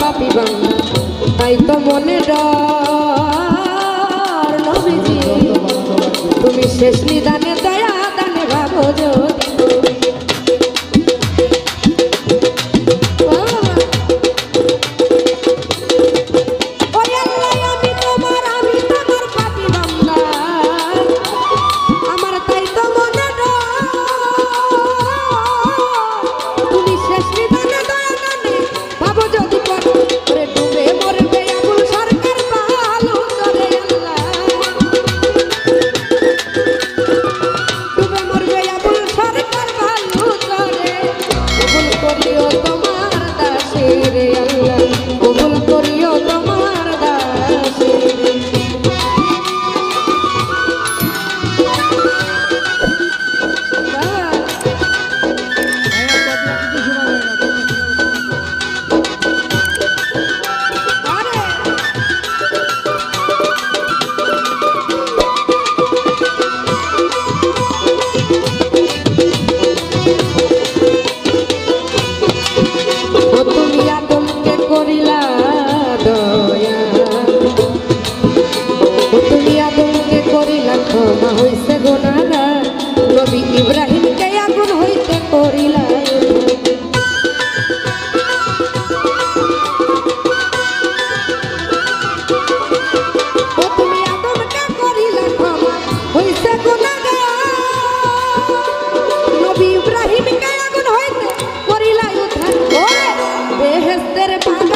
পাপি বান্দা তাই তো মনে ডর নবীজি। তুমি শেষ নিদানে দয়া দানে ভাবো যোগ just get it on